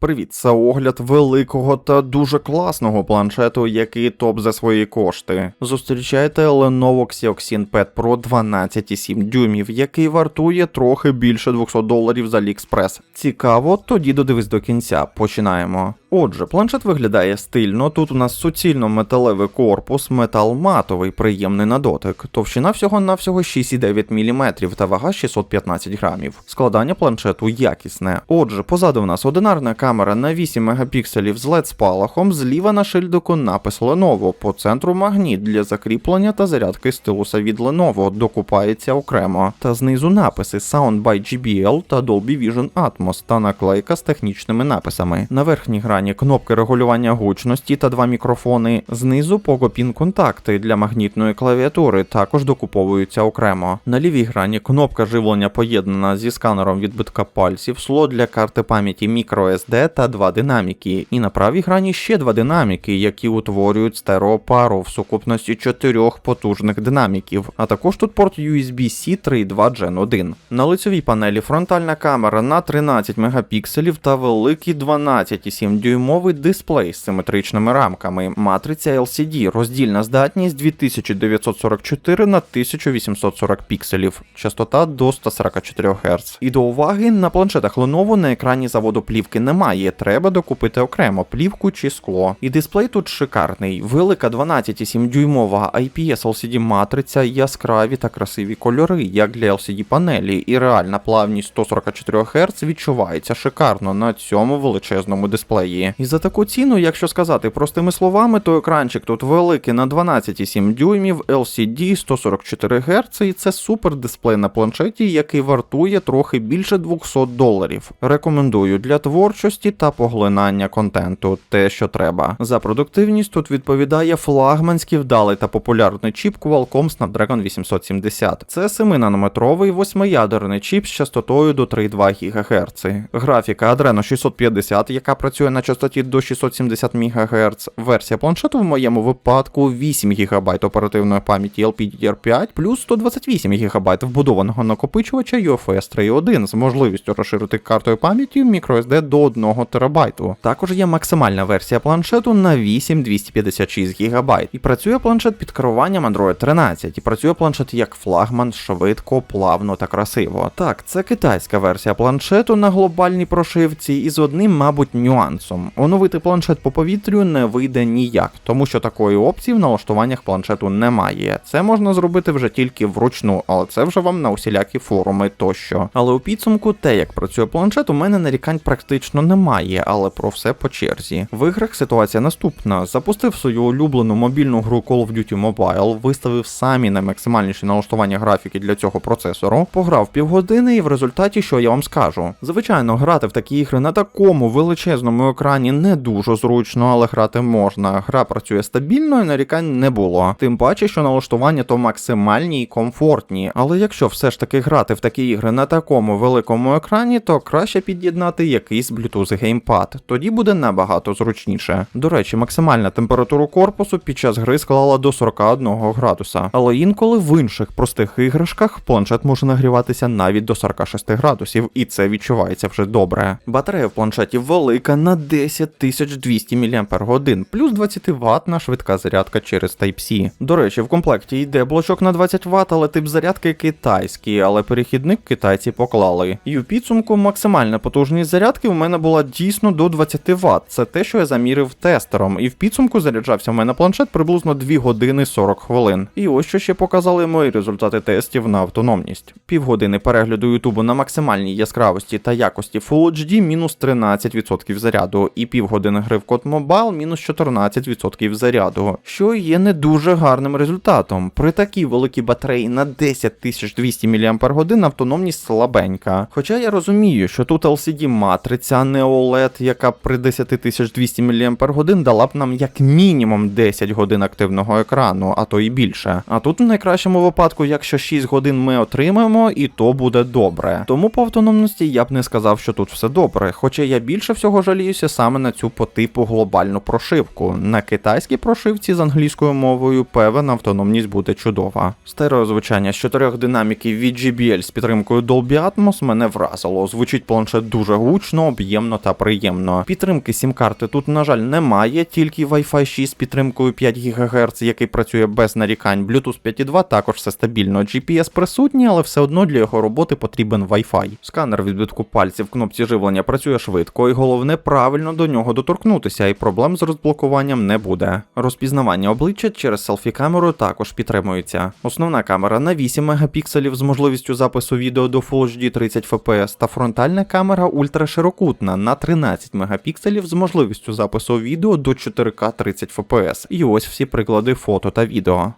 Привіт, це огляд великого та дуже класного планшету, який топ за свої кошти. Зустрічайте Lenovo Xeoxin Pad Pro 12,7 дюймів, який вартує трохи більше 200 доларів з AliExpress. Цікаво, тоді додивись до кінця. Починаємо. Отже, планшет виглядає стильно. Тут у нас суцільно металевий корпус, метал матовий, приємний на дотик. Товщина всього навсього 6,9 мм та вага 615 грамів. Складання планшету якісне. Отже, позаду у нас одинарна камера на 8 мегапікселів з LED спалахом, зліва на шильдику напис Lenovo, по центру магніт для закріплення та зарядки стилуса від Lenovo, докупається окремо. Та знизу написи Sound by GBL та Dolby Vision Atmos та наклейка з технічними написами. На верхній грані кнопки регулювання гучності та два мікрофони. Знизу Pogo контакти для магнітної клавіатури також докуповуються окремо. На лівій грані кнопка живлення поєднана зі сканером відбитка пальців, слот для карти пам'яті microSD та два динаміки. І на правій грані ще два динаміки, які утворюють стереопару в сукупності чотирьох потужних динаміків. А також тут порт USB-C 3.2 Gen 1. На лицевій панелі фронтальна камера на 13 мегапікселів та великий 12,7 дюймовий дисплей з симетричними рамками, матриця LCD, роздільна здатність 2944 на 1840 пікселів, частота до 144 Гц. І до уваги, на планшетах Lenovo на екрані заводу плівки немає, треба докупити окремо плівку чи скло. І дисплей тут шикарний, велика 12,7 дюймова IPS LCD матриця, яскраві та красиві кольори, як для LCD панелі, і реальна плавність 144 Гц відчувається шикарно на цьому величезному дисплеї. І за таку ціну, якщо сказати простими словами, то екранчик тут великий на 12,7 дюймів, LCD 144 Гц, і це супер дисплей на планшеті, який вартує трохи більше 200 доларів. Рекомендую для творчості та поглинання контенту, те, що треба. За продуктивність тут відповідає флагманський вдалий та популярний чіп Qualcomm Snapdragon 870. Це 7-нанометровий восьмиядерний чіп з частотою до 3,2 ГГц. Графіка Adreno 650, яка працює на частоті до 670 МГц. Версія планшету в моєму випадку 8 ГБ оперативної пам'яті LPDDR5 плюс 128 ГБ вбудованого накопичувача UFS 3.1 з можливістю розширити картою пам'яті microSD до 1 ТБ. Також є максимальна версія планшету на 8256 ГБ. І працює планшет під керуванням Android 13. І працює планшет як флагман швидко, плавно та красиво. Так, це китайська версія планшету на глобальній прошивці і з одним, мабуть, нюансом. Оновити планшет по повітрю не вийде ніяк, тому що такої опції в налаштуваннях планшету немає. Це можна зробити вже тільки вручну, але це вже вам на усілякі форуми тощо. Але у підсумку, те, як працює планшет, у мене нарікань практично немає, але про все по черзі. В іграх ситуація наступна: запустив свою улюблену мобільну гру Call of Duty Mobile, виставив самі наймаксимальніші налаштування графіки для цього процесору, пограв півгодини, і в результаті, що я вам скажу. Звичайно, грати в такі ігри на такому величезному екрані не дуже зручно, але грати можна. Гра працює стабільно і нарікань не було. Тим паче, що налаштування то максимальні і комфортні. Але якщо все ж таки грати в такі ігри на такому великому екрані, то краще під'єднати якийсь Bluetooth геймпад. Тоді буде набагато зручніше. До речі, максимальна температура корпусу під час гри склала до 41 градуса. Але інколи в інших простих іграшках планшет може нагріватися навіть до 46 градусів, і це відчувається вже добре. Батарея в планшеті велика на 10200 мАч, плюс 20 ватна швидка зарядка через Type-C. До речі, в комплекті йде блочок на 20 Вт, але тип зарядки китайський, але перехідник китайці поклали. І у підсумку максимальна потужність зарядки у мене була дійсно до 20 Вт. Це те, що я замірив тестером. І в підсумку заряджався в мене планшет приблизно 2 години 40 хвилин. І ось що ще показали мої результати тестів на автономність. Півгодини перегляду Ютубу на максимальній яскравості та якості Full HD мінус 13% заряду, і півгодини гри в код Mobile мінус 14% заряду, що є не дуже гарним результатом. При такій великій батареї на 10200 мАч автономність слабенька. Хоча я розумію, що тут LCD матриця, а не OLED, яка при 10200 мАч дала б нам як мінімум 10 годин активного екрану, а то і більше. А тут в найкращому випадку, якщо 6 годин ми отримаємо, і то буде добре. Тому по автономності я б не сказав, що тут все добре. Хоча я більше всього жаліюся саме на цю по типу глобальну прошивку. На китайській прошивці з англійською мовою певна автономність буде чудова. Стереозвучання з чотирьох динаміків від JBL з підтримкою Dolby Atmos мене вразило. Звучить планшет дуже гучно, об'ємно та приємно. Підтримки сім-карти тут, на жаль, немає, тільки Wi-Fi 6 з підтримкою 5 ГГц, який працює без нарікань. Bluetooth 5.2 також все стабільно. GPS присутній, але все одно для його роботи потрібен Wi-Fi. Сканер відбитку пальців в кнопці живлення працює швидко, і головне правильно до нього доторкнутися, і проблем з розблокуванням не буде. Розпізнавання обличчя через селфі-камеру також підтримується. Основна камера на 8 мегапікселів з можливістю запису відео до Full HD 30 fps та фронтальна камера ультраширокутна на 13 мегапікселів з можливістю запису відео до 4К 30 fps. І ось всі приклади фото та відео.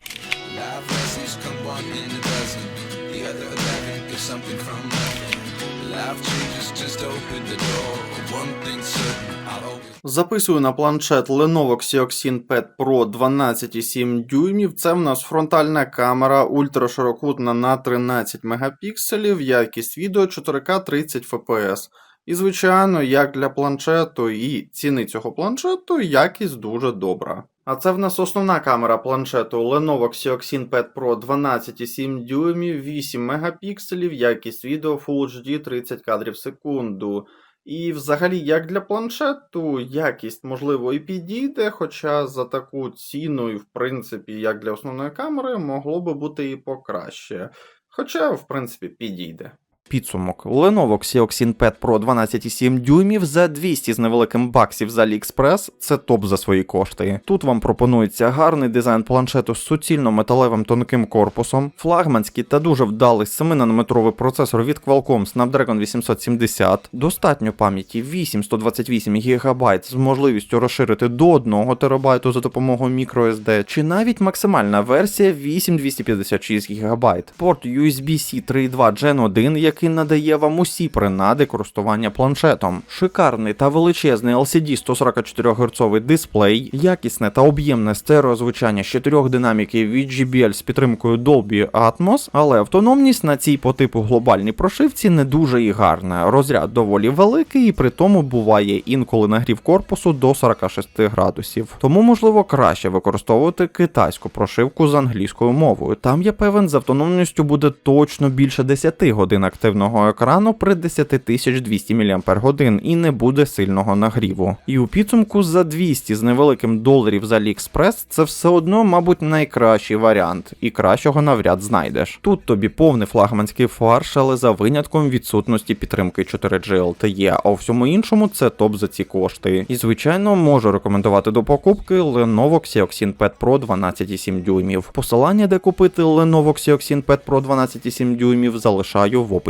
Записую на планшет Lenovo Xeoxin Pad Pro 12,7 дюймів. Це в нас фронтальна камера ультраширокутна на 13 мегапікселів, якість відео 4К 30 FPS. І, звичайно, як для планшету і ціни цього планшету, якість дуже добра. А це в нас основна камера планшету Lenovo Xeoxin Pad Pro 12,7 дюймів, 8 мегапікселів, якість відео Full HD 30 кадрів в секунду. І взагалі, як для планшету, якість, можливо, і підійде, хоча за таку ціну, і в принципі, як для основної камери, могло би бути і покраще. Хоча, в принципі, підійде. Підсумок. Lenovo Xeoxin Pad Pro 12,7 дюймів за 200 з невеликим баксів з AliExpress – це топ за свої кошти. Тут вам пропонується гарний дизайн планшету з суцільно металевим тонким корпусом, флагманський та дуже вдалий 7-нанометровий процесор від Qualcomm Snapdragon 870, достатньо пам'яті 8 128 ГБ з можливістю розширити до 1 ТБ за допомогою microSD, чи навіть максимальна версія 8 256 ГБ. Порт USB-C 3.2 Gen 1, який надає вам усі принади користування планшетом. Шикарний та величезний LCD 144 Гц дисплей, якісне та об'ємне стереозвучання з чотирьох динаміків від JBL з підтримкою Dolby Atmos, але автономність на цій по типу глобальній прошивці не дуже і гарна. Розряд доволі великий, і при тому буває інколи нагрів корпусу до 46 градусів. Тому можливо краще використовувати китайську прошивку з англійською мовою. Там я певен, з автономністю буде точно більше 10 годин активного екрану при 10200 мАч і не буде сильного нагріву. І у підсумку за 200 з невеликим доларів з AliExpress це все одно, мабуть, найкращий варіант, і кращого навряд знайдеш. Тут тобі повний флагманський фарш, але за винятком відсутності підтримки 4G LTE, а у всьому іншому це топ за ці кошти. І звичайно можу рекомендувати до покупки Lenovo Xeoxin Pad Pro 12,7 дюймів. Посилання, де купити Lenovo Xeoxin Pad Pro 12,7 дюймів, залишаю в описі